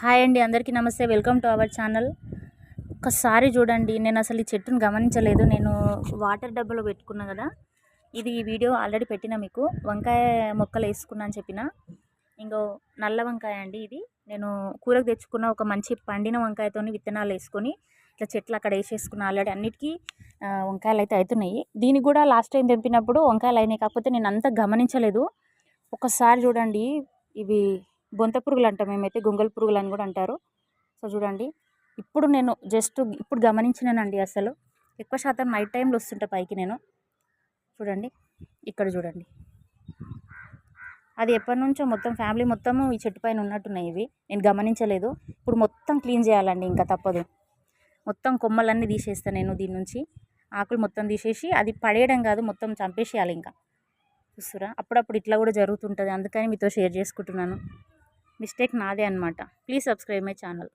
Hi అండి అందరికీ నమస్తే. Welcome to our channel. ఒకసారి చూడండి నేను అసలు ఈ చెట్టును గమనించలేదు. నేను వాటర్ డబ్బాలో పెట్టుకున్నా కదా ఇది ఈ వీడియో ఆల్రెడీ పెట్టిన మీకు. వంకాయ మొక్కలు వేసుకున్నా అని చెప్పిన. ఇంకో నల్ల వంకాయ అండి ఇది. నేను కూరకు తెచ్చుకున్న ఒక మంచి పండిన వంకాయతో విత్తనాలు వేసుకొని ఇట్లా చెట్లు అక్కడ వేసేసుకున్న. ఆల్రెడీ అన్నిటికీ వంకాయలు అయితే అవుతున్నాయి. దీనికి కూడా లాస్ట్ టైం తెంపినప్పుడు వంకాయలు అయినాయి. కాకపోతే నేను అంత గమనించలేదు. ఒకసారి చూడండి ఇవి బొంత పురుగులు అంటాం మేమైతే గొంగల్ పురుగులు అని కూడా అంటారు. సో చూడండి ఇప్పుడు నేను జస్ట్ ఇప్పుడు గమనించినానండి అసలు. ఎక్కువ శాతం నైట్ టైంలో వస్తుంటా పైకి నేను. చూడండి ఇక్కడ చూడండి. అది ఎప్పటి నుంచో మొత్తం ఫ్యామిలీ మొత్తము ఈ చెట్టు పైన ఉన్నట్టున్నాయి ఇవి. నేను గమనించలేదు. ఇప్పుడు మొత్తం క్లీన్ చేయాలండి ఇంకా తప్పదు. మొత్తం కొమ్మలన్నీ తీసేస్తాను నేను దీని నుంచి. ఆకులు మొత్తం తీసేసి అది పడేయడం కాదు మొత్తం చంపేసేయాలి ఇంకా. చూస్తురా? అప్పుడప్పుడు ఇట్లా కూడా జరుగుతుంటుంది. అందుకని మీతో షేర్ చేసుకుంటున్నాను. మిస్టేక్ నాదే అనమాట ప్లీజ్ సబ్స్క్రైబ్ మై ఛానల్.